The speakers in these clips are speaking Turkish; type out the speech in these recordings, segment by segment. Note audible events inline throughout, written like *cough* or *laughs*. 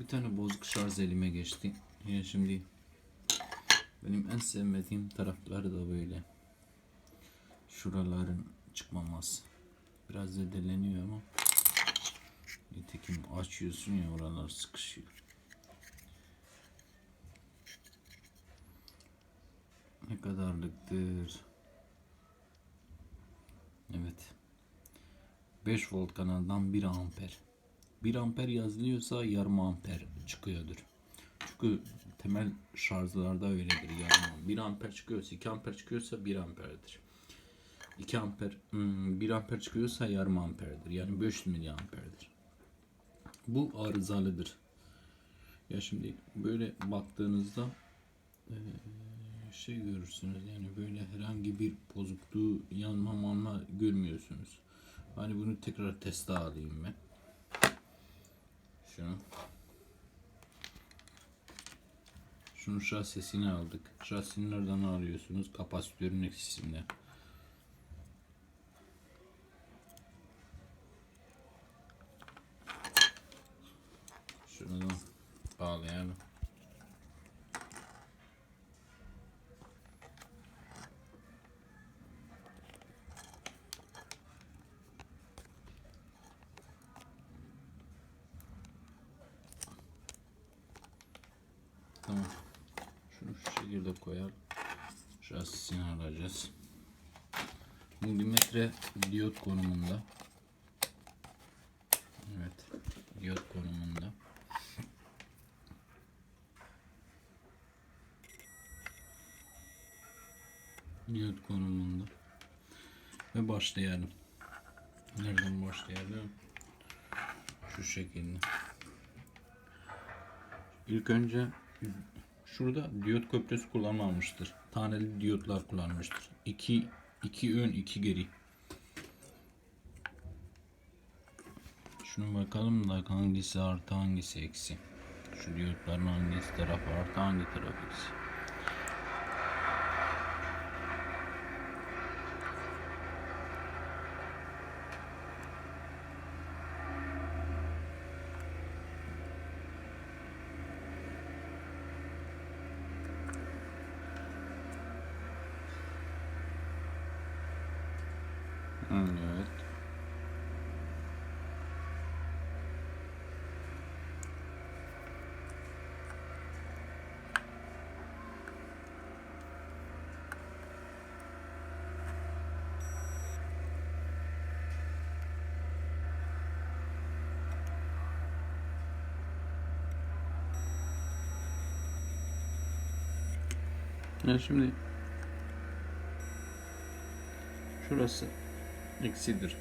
Bir tane bozuk şarj elime geçti. Ya şimdi benim en sevmediğim tarafları da böyle. Şuraların çıkmaması. Biraz zedeleniyor ama nitekim açıyorsun ya oralar sıkışıyor. Ne kadarlıktır? Evet. 5 volt kanaldan 1 amper. 1 amper yazılıyorsa yarım amper çıkıyordur. Çünkü temel şarjlarda öyledir. Yani 1 amper çıkıyorsa 2 amper çıkıyorsa 1 amperdir. 2 amper hmm, 1 amper çıkıyorsa yarım amperdir. Yani 500 miliamperdir. Bu arızalıdır. Ya şimdi böyle baktığınızda şey görürsünüz yani böyle herhangi bir bozukluğu yanma manma görmüyorsunuz. Hani bunu tekrar teste alayım ben. Şunu. Şunun şasisini aldık. Şasisini nereden alıyorsunuz? Kapasitörün eksisinden. Şunu da bağlayalım. Tamam. Şunu şu şekilde koyalım. Şasisini alacağız. Milimetre diyot konumunda. Evet. Diyot konumunda. Diyot konumunda. Ve başlayalım. Nereden başlayalım? Şu şekilde. İlk önce şurada diyot köprüsü kullanmamıştır. Taneli diyotlar kullanmıştır. 2 2 ön 2 geri. Şunu bakalım da hangisi artı hangisi eksi. Şu diyotların hangisi tarafı artı hangi taraf eksi. Evet. Ya şimdi şurası eksidir.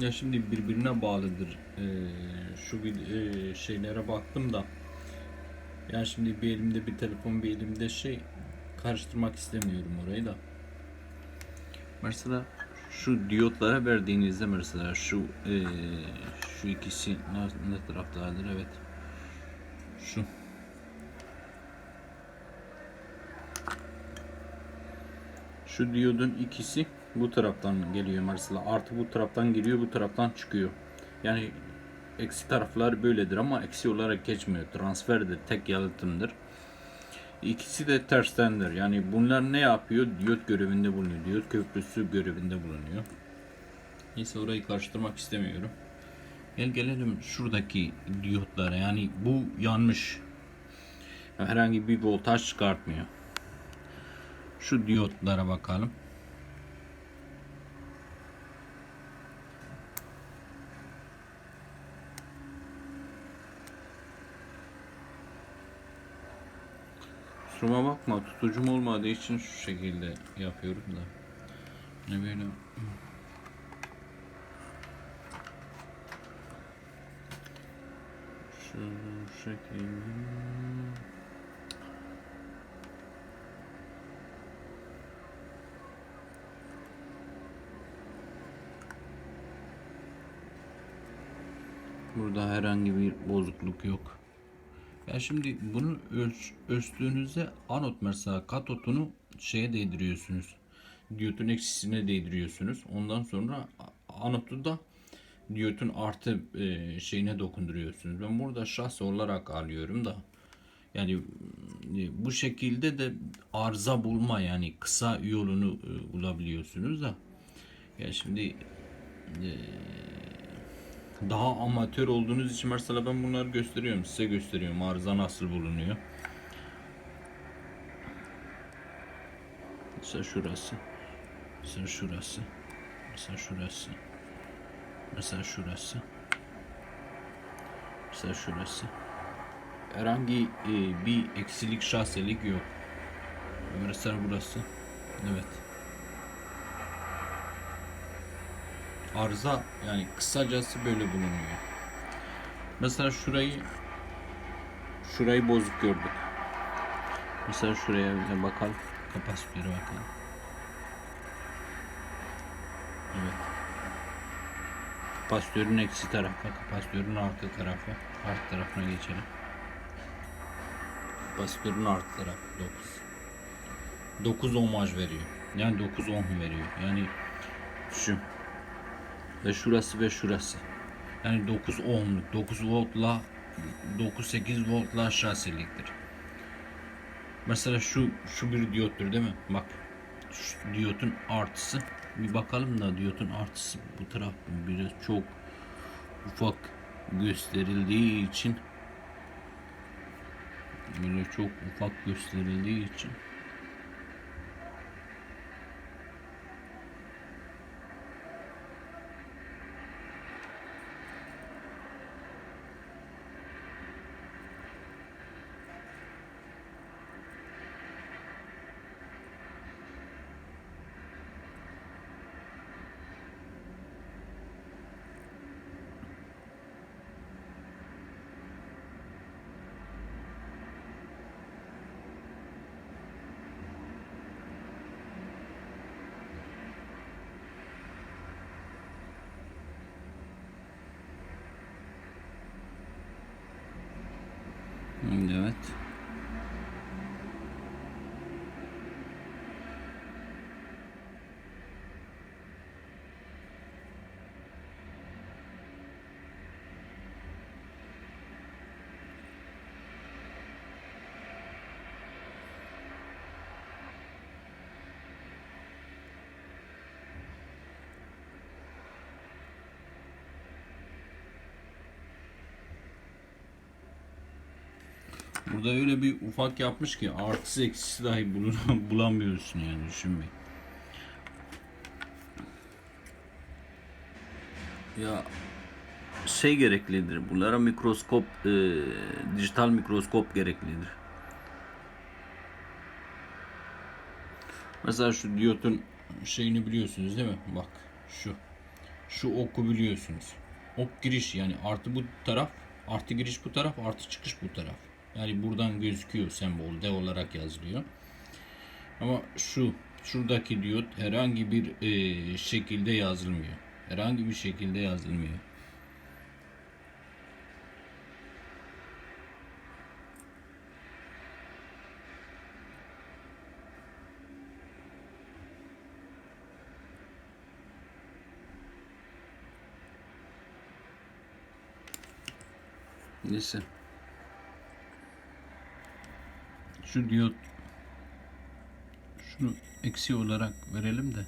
Ya şimdi birbirine bağlıdır. Ee, şu e, şeylere baktım da. Yani şimdi bir elimde bir telefon, bir elimde şey karıştırmak istemiyorum orayı da. Mesela şu diyotlara verdiğinizde mesela şu e, şu ikisi ne, ne taraftadır? Evet. Şu. Şu diyodun ikisi bu taraftan geliyor mesela. Artı bu taraftan giriyor, bu taraftan çıkıyor. Yani eksi taraflar böyledir ama eksi olarak geçmiyor. Transferdir, tek yalıtımdır. İkisi de terstendir. Yani bunlar ne yapıyor? Diyot görevinde bulunuyor. Diyot köprüsü görevinde bulunuyor. Neyse orayı karıştırmak istemiyorum. Gel gelelim şuradaki diyotlara. Yani bu yanmış. Herhangi bir voltaj çıkartmıyor. Şu diyotlara bakalım. Kusuruma bakma tutucum olmadığı için şu şekilde yapıyorum da. Ne böyle şu şekilde Burada herhangi bir bozukluk yok. Ya şimdi bunu ölç, ölçtüğünüzde anot mesela katotunu şeye değdiriyorsunuz. Diyotun eksisine değdiriyorsunuz. Ondan sonra anotu da diyotun artı e, şeyine dokunduruyorsunuz. Ben burada şahs olarak alıyorum da yani e, bu şekilde de arıza bulma yani kısa yolunu e, bulabiliyorsunuz da ya şimdi e, daha amatör olduğunuz için mesela ben bunları gösteriyorum size gösteriyorum arıza nasıl bulunuyor. Mesela şurası. Mesela şurası. Mesela şurası. Mesela şurası. Mesela şurası. Herhangi e, bir eksilik şahselik yok. Mesela burası. Evet. Arıza yani kısacası böyle bulunuyor. Mesela şurayı şurayı bozuk gördük. Mesela şuraya bir bakalım. Kapasitörü bakalım. Evet. Kapasitörün eksi tarafı, kapasitörün artı tarafı. Artı tarafına geçelim. Kapasitörün artı tarafı 9. 9 ohmaj veriyor. Yani 9 ohm veriyor. Yani şu ve şurası ve şurası. Yani 9 ohmluk 9 voltla 9-8 voltla aşağısılıktır. Mesela şu şu bir diyottur değil mi? Bak şu diyotun artısı bir bakalım da diyotun artısı bu taraf biraz çok ufak gösterildiği için böyle çok ufak gösterildiği için Evet. Burada öyle bir ufak yapmış ki artısı eksisi dahi *laughs* bulamıyorsun yani düşünmeyin. Ya şey gereklidir. Bunlara mikroskop, e, dijital mikroskop gereklidir. Mesela şu diyotun şeyini biliyorsunuz değil mi? Bak şu. Şu oku biliyorsunuz. Ok giriş yani artı bu taraf, artı giriş bu taraf, artı çıkış bu taraf. Yani buradan gözüküyor sembol D olarak yazılıyor. Ama şu şuradaki diyot herhangi bir e, şekilde yazılmıyor. Herhangi bir şekilde yazılmıyor. Neyse. Şu diyot şunu eksi olarak verelim de.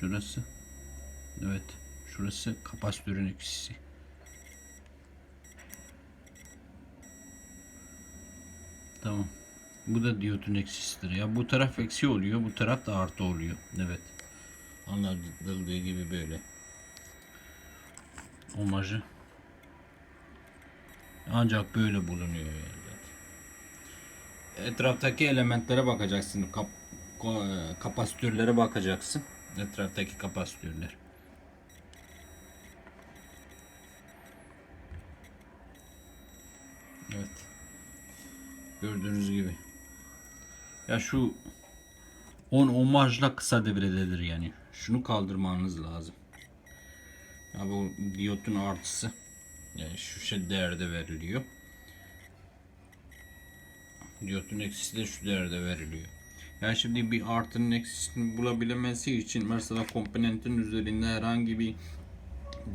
Şurası evet şurası kapasitörün eksisi. Tamam. Bu da diyotun eksisidir. Ya bu taraf eksi oluyor bu taraf da artı oluyor. Evet. Anladıldığı gibi böyle. Omajı. Ancak böyle bulunuyor yani etraftaki elementlere bakacaksın. Kap, e, kapasitörlere bakacaksın. Etraftaki kapasitörler. Evet. Gördüğünüz gibi. Ya şu 10 ohmajla kısa devrededir yani. Şunu kaldırmanız lazım. Ya bu diyotun artısı yani şu şey değerde veriliyor diyotun eksisi de şu değerde veriliyor. Yani şimdi bir artının eksisini bulabilmesi için mesela komponentin üzerinde herhangi bir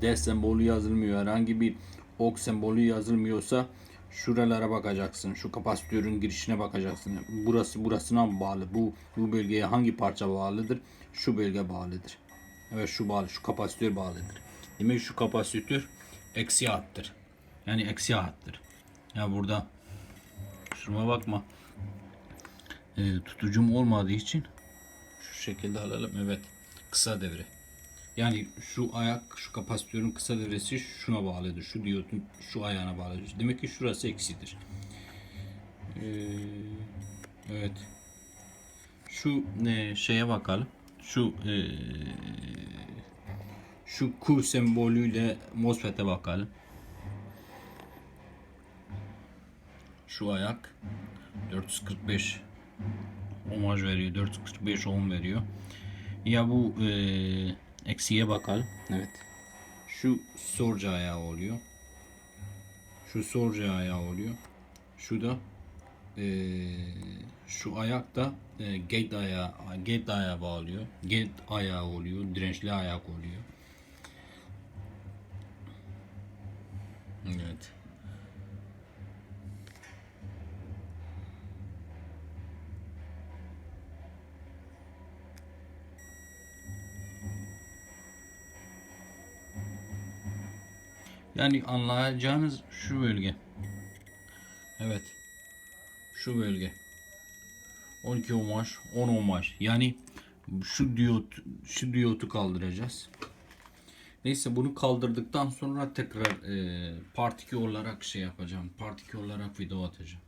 D sembolü yazılmıyor, herhangi bir ok sembolü yazılmıyorsa şuralara bakacaksın. Şu kapasitörün girişine bakacaksın. Burası burasına bağlı? Bu bu bölgeye hangi parça bağlıdır? Şu bölge bağlıdır. Evet şu bağlı, şu kapasitör bağlıdır. Demek şu kapasitör eksi hattır. Yani eksi hattır. Ya burada şuna bakma. Ee, tutucum olmadığı için şu şekilde alalım. Evet. Kısa devre. Yani şu ayak, şu kapasitörün kısa devresi şuna bağlıdır. Şu diyotun şu ayağına bağlıdır. Demek ki şurası eksidir. Ee, evet. Şu e, şeye bakalım. Şu e, şu Q sembolüyle MOSFET'e bakalım. Şu ayak 445 ohmaj veriyor. 445 ohm veriyor. Ya bu e, eksiye bakalım. Evet. Şu sorca ayağı oluyor. Şu sorca ayağı oluyor. Şu da e, şu ayak da e, gate ayağı gate ayağı bağlıyor. Gate ayağı oluyor. Dirençli ayak oluyor. Yani anlayacağınız şu bölge. Evet. Şu bölge. 12 ohmaj, 10 ohmaj. Yani şu diyot şu diyotu kaldıracağız. Neyse bunu kaldırdıktan sonra tekrar e, part 2 olarak şey yapacağım. Part 2 olarak video atacağım.